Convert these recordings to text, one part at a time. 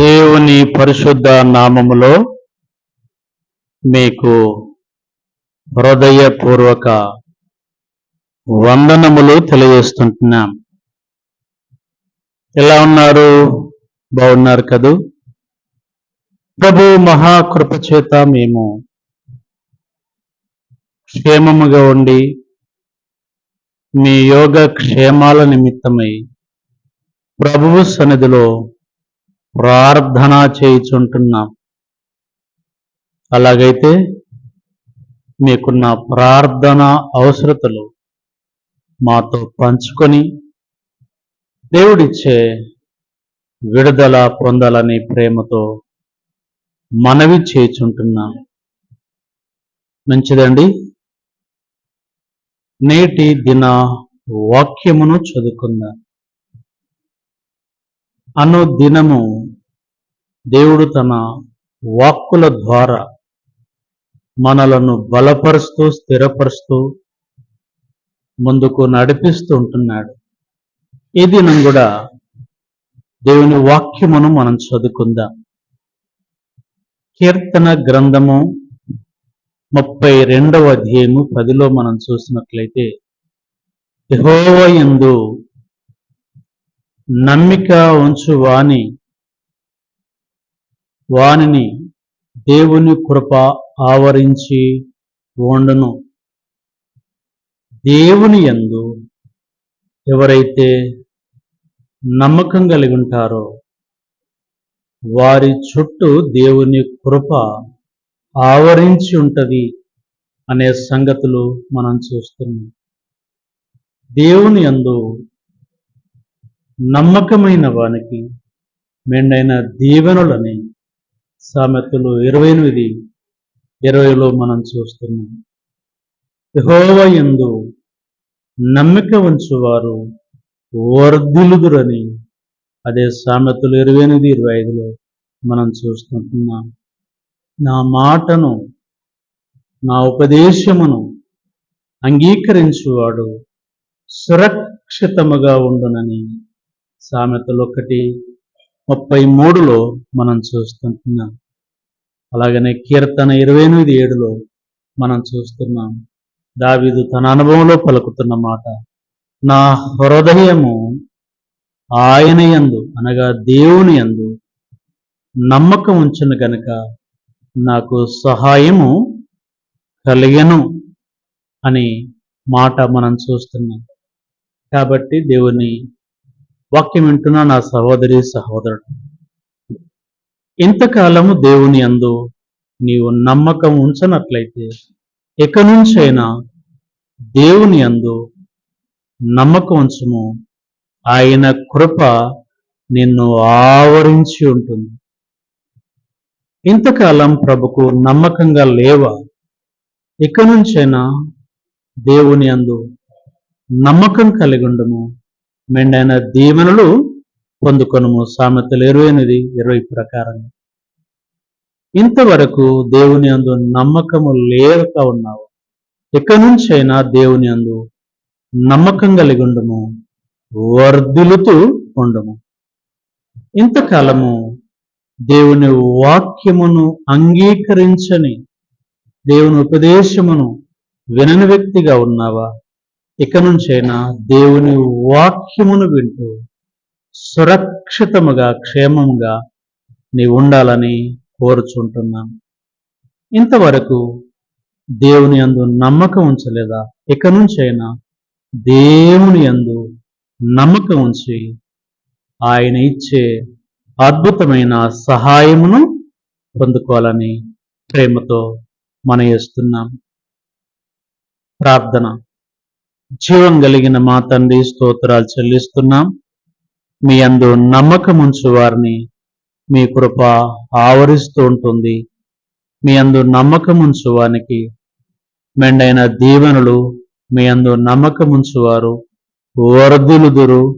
దేవుని పరిశుద్ధ నామములో మీకు హృదయపూర్వక వందనములు తెలియజేస్తుంటున్నాం. ఎలా ఉన్నారు? బాగున్నారు కదూ? ప్రభు మహాకృపచేత మేము క్షేమముగా ఉండి మీ యోగ క్షేమాల నిమిత్తమై ప్రభువు సన్నిధిలో ప్రార్థన చేయుచుంటున్నాం. అలాగైతే మీకున్న ప్రార్థన అవసరతలు మాతో పంచుకొని దేవుడిచ్చే విడుదల పొందాలని ప్రేమతో మనవి చేయుచుంటున్నాం. మంచిదండి. నేటి దిన వాక్యమును చదువుకుందాం. అను దినము దేవుడు తన వాక్కుల ద్వారా మనలను బలపరుస్తూ స్థిరపరుస్తూ ముందుకు నడిపిస్తూ ఉంటున్నాడు. ఈ దినం కూడా దేవుని వాక్యమును మనం చదువుకుందాం. కీర్తన గ్రంథము ముప్పై రెండవ అధ్యాయము పదిలో మనం చూసినట్లయితే యెహోవా యందు నమ్మిక ఉంచు వాణి. వానిని దేవుని కృప ఆవరించి ఉండును. దేవుని యందు ఎవరైతే నమ్మకం కలిగి ఉంటారో వారి చుట్టూ దేవుని కృప ఆవరించి ఉంటుంది అనే సంగతులు మనం చూస్తున్నాం. దేవుని యందు నమ్మకమైన వానికి మెండైన దీవెనులని సామెతలు ఇరవై ఎనిమిది ఇరవైలో మనం చూస్తున్నాం. యహోవ యందు నమ్మిక ఉంచువారు వర్ధిలుదురని అదే సామెతలు ఇరవై ఎనిమిది ఇరవై ఐదులో మనం చూస్తుంటున్నాం. నా మాటను నా ఉపదేశమును అంగీకరించువాడు సురక్షితముగా ఉండునని సామెతలు ఒకటి ముప్పై మూడులో మనం చూస్తుంటున్నాం. అలాగనే కీర్తన ఇరవై ఎనిమిది ఏడులో మనం చూస్తున్నాం. దావీదు తన అనుభవంలో పలుకుతున్న మాట నా హృదయము ఆయన యందు అనగా దేవుని యందు నమ్మకం ఉంచిన గనుక నాకు సహాయము కలిగను అని మాట మనం చూస్తున్నాం. కాబట్టి దేవుని వాక్యం వింటున్న నా సహోదరి సహోదరుడు. ఇంతకాలము దేవుని అందు నీవు నమ్మకం ఉంచనట్లయితే ఇక నుంచైనా దేవుని అందు నమ్మకం ఉంచము. ఆయన కృప నిన్ను ఆవరించి ఉంటుంది. ఇంతకాలం ప్రభుకు నమ్మకంగా లేవా. ఇక నుంచైనా దేవుని అందు నమ్మకం కలిగి ఉండము. మెండైన దీవెనలు పొందుకొనుము. సామెతలు ఇరవై ఎనిమిది ఇరవై ప్రకారం. ఇంతవరకు దేవుని అందు నమ్మకము లేక ఉన్నావు. ఇక అయినా దేవుని అందు నమ్మకం కలిగి ఉండము. వర్ధిలుతూ ఉండము. ఇంతకాలము దేవుని వాక్యమును అంగీకరించని దేవుని ఉపదేశమును వినని వ్యక్తిగా ఉన్నావా? ఇక నుంచైనా దేవుని వాక్యమును వింటూ సురక్షితముగా క్షేమంగా నీవు ఉండాలని కోరుచుంటున్నాను ఇంతవరకు దేవుని యందు నమ్మకం ఉంచలేదా? ఇక నుంచైనా దేవుని యందు నమ్మకం ఉంచి ఆయన ఇచ్చే అద్భుతమైన సహాయమును పొందుకోవాలని ప్రేమతో మనయేస్తున్నాం. ప్రార్థన. జీవం కలిగిన మా తండ్రి స్తోత్రాలు చెల్లిస్తున్నాం. మీ అందు నమ్మకముంచు వారిని. మీ కృప ఆవరిస్తూ ఉంటుంది. మీ అందు నమ్మకం ఉంచు మెండైన దీవెనలు మీ అందు నమ్మకం ఉంచువారు వరదులుదురు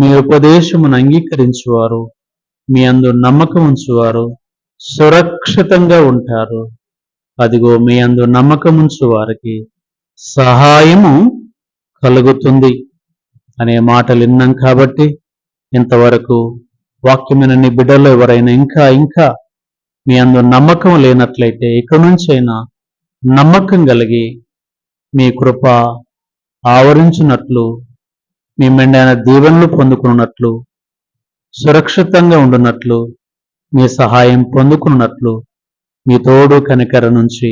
మీ ఉపదేశమును అంగీకరించువారు మీ అందు నమ్మకం ఉంచువారు సురక్షితంగా ఉంటారు. అదిగో మీ అందు నమ్మకముంచు వారికి సహాయము కలుగుతుంది అనే మాటలు విన్నాం కాబట్టి ఇంతవరకు వాక్యమైన నీ ఎవరైనా ఇంకా ఇంకా మీ అందు నమ్మకం లేనట్లయితే ఇక్కడి నుంచైనా నమ్మకం కలిగి మీ కృప ఆవరించినట్లు మీ మెండైన దీవెనలు పొందుకున్నట్లు సురక్షితంగా ఉండునట్లు మీ సహాయం పొందుకున్నట్లు మీ తోడు కనికర నుంచి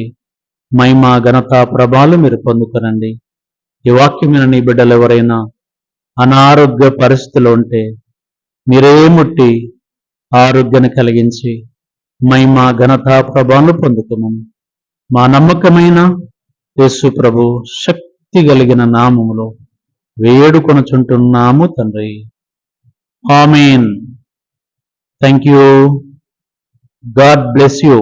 మహిమా ఘనత ప్రభాలు మీరు పొందుకునండి. ఈ వాక్యమైన నీ బిడ్డలు ఎవరైనా అనారోగ్య పరిస్థితులు ఉంటే మీరే ముట్టి ఆరోగ్యాన్ని కలిగించి మహిమ ఘనత ప్రభావం పొందుతాము మా నమ్మకమైన యేసు ప్రభు శక్తి కలిగిన నామములో వేడుకొనుచుంటున్నాము తండ్రి. Amen. Thank you God bless you.